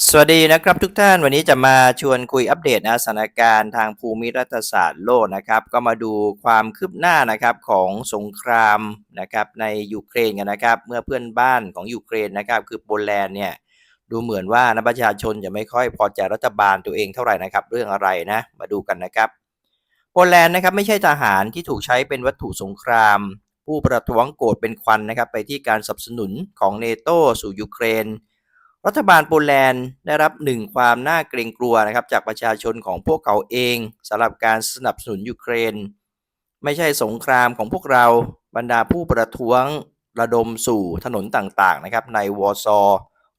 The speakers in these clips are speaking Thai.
สวัสดีนะครับทุกท่านวันนี้จะมาชวนคุยอัปเดตนะสถานการณ์ทางภูมิรัฐศาสตร์โลกนะครับก็มาดูความคืบหน้านะครับของสงครามนะครับในยูเครนกันนะครับ เมื่อเพื่อนบ้านของยูเครนนะครับคือโปแลนด์เนี่ยดูเหมือนว่านะประชาชนจะไม่ค่อยพอใจรัฐบาลตัวเองเท่าไหร่นะครับเรื่องอะไรนะมาดูกันนะครับ โปแลนด์นะครับไม่ใช่ทหารที่ถูกใช้เป็นวัตถุสงคราม ผู้ประท้วงโกรธเป็นควันนะครับไปที่การสนับสนุนของเนโตสู่ยูเครน รัฐบาลโปแลนด์ได้รับหนึ่งความน่าเกรงกลัวนะครับจากประชาชนของพวกเขาเองสำหรับการสนับสนุนยูเครน ไม่ใช่สงครามของพวกเราบรรดาผู้ประท้วงระดมสู่ถนนต่างๆนะครับในวอร์ซอ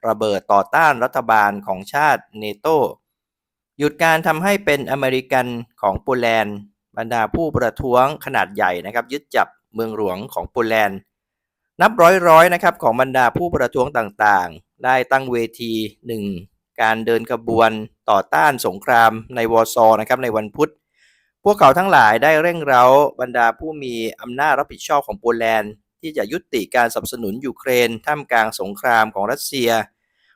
ระเบิดต่อต้านรัฐบาลของชาติเนโตหยุดการทำให้เป็นอเมริกันของโปแลนด์ บรรดาผู้ประท้วงขนาดใหญ่นะครับยึดจับเมืองหลวงของโปแลนด์ นับร้อยๆนะครับของบรรดาผู้ประท้วงต่างๆ ได้ตั้งเวทีหนึ่งการเดินขบวนต่อต้านสงครามในวอร์ซอนะครับในวันพุธ พวกเขาทั้งหลายได้เร่งเร้าบรรดาผู้มีอำนาจรับผิดชอบของโปแลนด์ ที่จะยุติการสนับสนุนยูเครนท่ามกลางสงครามของรัสเซีย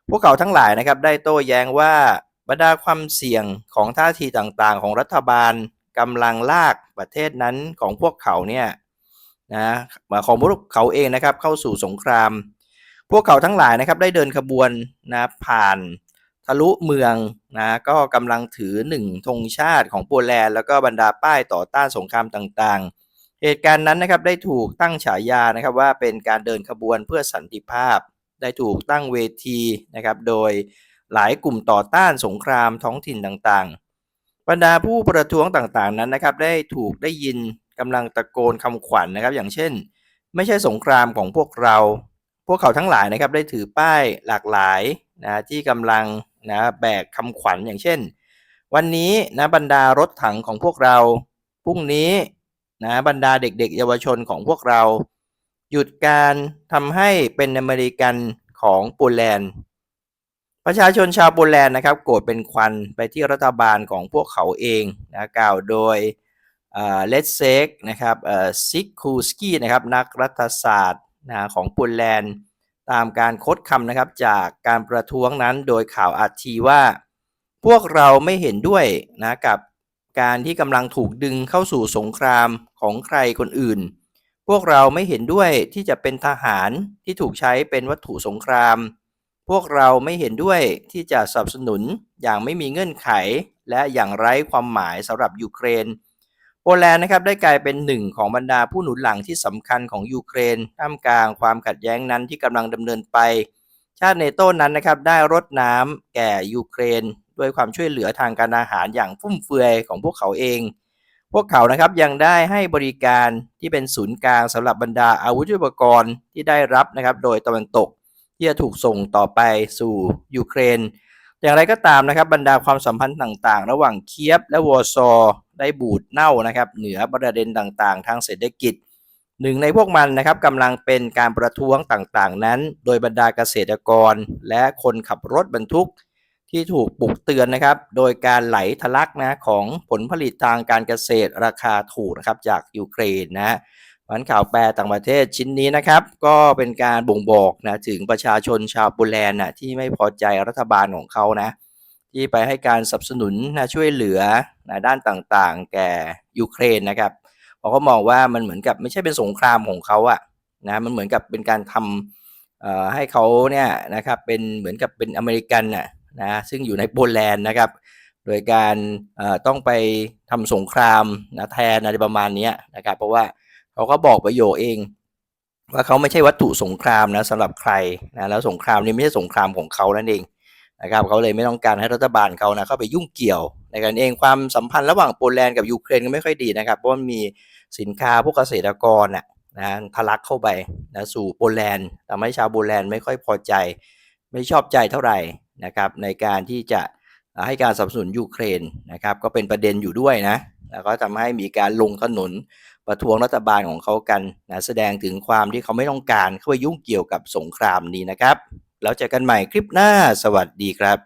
พวกเขาทั้งหลายนะครับได้โต้แย้งว่าบรรดาความเสี่ยงของท่าทีต่างๆ ของรัฐบาลกำลังลากประเทศนั้นของพวกเขาเนี่ย นะของพวกเขาเองนะครับเข้าสู่สงคราม พวกเขาทั้งหลายนะครับได้เดินขบวนนะผ่านทะลุเมืองนะก็กำลังถือหนึ่งธงชาติของโปแลนด์แล้วก็บรรดาป้ายต่อต้านสงครามต่างๆ เหตุการณ์นั้นนะครับได้ถูกตั้งฉายานะครับว่าเป็นการเดินขบวนเพื่อสันติภาพ ได้ถูกตั้งเวทีนะครับโดยหลายกลุ่มต่อต้านสงครามท้องถิ่นต่างๆ บรรดาผู้ประท้วงต่างๆนั้นนะครับได้ถูกได้ยิน กำลังตะโกนคำขวัญนนะครับ อย่างเช่น ไม่ใช่สงครามของพวกเรา พวกเขาทั้งหลายนะครับได้ถือป้ายหลากหลายนะที่กำลังนะแบกคำขวัญอย่างเช่น วันนี้นะบรรดารถถังของพวกเราพรุ่งนี้นะบรรดาเด็กๆ เยาวชนของพวกเรา หยุดการทำให้เป็นอเมริกันของโปแลนด์ประชาชนชาวโปแลนด์นะครับ โกรธเป็นควันไปที่รัฐบาลของพวกเขาเองนะกล่าวโดย เลตเซกนะครับซิกคูสกี้นะครับนักรัฐศาสตร์นะของโปแลนด์ตามการคดคำนะครับจากการประท้วงนั้นโดยข่าวอาทีว่า พวกเราไม่เห็นด้วยนะกับการที่กำลังถูกดึงเข้าสู่สงครามของใครคนอื่น พวกเราไม่เห็นด้วยที่จะเป็นทหารที่ถูกใช้เป็นวัตถุสงคราม พวกเราไม่เห็นด้วยที่จะสนับสนุนอย่างไม่มีเงื่อนไข และอย่างไร้ความหมายสำหรับยูเครน โปแลนด์นะครับได้กลายเป็นหนึ่งของบรรดาผู้หนุนหลังที่สำคัญของยูเครนท่ามกลางความขัดแย้งนั้นที่กำลังดำเนินไป ชาติเนโต้นั้นนะครับได้รดน้ำแก่ยูเครน ด้วยความช่วยเหลือทางการอาหารอย่างฟุ่มเฟือยของพวกเขาเอง พวกเขานะครับยังได้ให้บริการที่เป็นศูนย์กลางสำหรับบรรดาอาวุธยุทโธปกรณ์ที่ได้รับนะครับโดยตะวันตกที่จะถูกส่งต่อไปสู่ยูเครน อย่างไรก็ตามนะครับบรรดาความสัมพันธ์ต่างๆ ระหว่างเคียบและวอร์ซอได้บูดเน่านะครับเหนือประเด็นต่างๆ ทางเศรษฐกิจหนึ่งในพวกมันนะครับกำลังเป็นการประท้วงต่างๆ นั้น โดยบรรดาเกษตรกร และคนขับรถบรรทุกที่ถูกปลุกเตือนนะครับ โดยการไหลทะลักนะของผลผลิตทางการเกษตรราคาถูกนะครับจากยูเครนนะ วันข่าวแปลต่างประเทศชิ้นนี้นะครับ ก็เป็นการบ่งบอกนะถึงประชาชนชาวโปแลนด์นะที่ไม่พอใจรัฐบาลของเขานะที่ไปให้การสนับสนุนนะช่วยเหลือนะด้านต่างๆ แก่ยูเครนนะครับเพราะเขามองว่ามันเหมือนกับไม่ใช่เป็นสงครามของเขาอะนะมันเหมือนกับเป็นการทำให้เขาเนี่ยนะครับเป็นเหมือนกับเป็นอเมริกันนะนะซึ่งอยู่ในโปแลนด์นะครับ โดยการต้องไปทำสงครามนะแทนอะไรประมาณนี้นะครับเพราะว่า เขาก็บอกประโยคเอง ว่าเขาไม่ใช่วัตถุสงครามนะสำหรับใครนะแล้วสงครามนี้ไม่ใช่สงครามของเขานั่นเองนะครับเขาเลยไม่ต้องการให้รัฐบาลเขานะเข้าไปยุ่งเกี่ยว ในการเองความสัมพันธ์ระหว่างโปแลนด์กับยูเครนก็ไม่ค่อยดีนะครับเพราะมีสินค้าพวกเกษตรกรนะนะทะลักเข้าไปนะสู่โปแลนด์ทำให้ชาวโปแลนด์ไม่ค่อยพอใจ ไม่ชอบใจเท่าไหร่นะครับในการที่จะให้การสนับสนุนยูเครนนะครับก็เป็นประเด็นอยู่ด้วยนะแล้วก็ทำให้มีการลงถนน ประท้วงรัฐบาลของเขากันนะแสดงถึงความที่เขาไม่ต้องการเข้าไปยุ่งเกี่ยวกับสงครามนี้นะครับ แล้วเจอกันใหม่คลิปหน้าสวัสดีครับ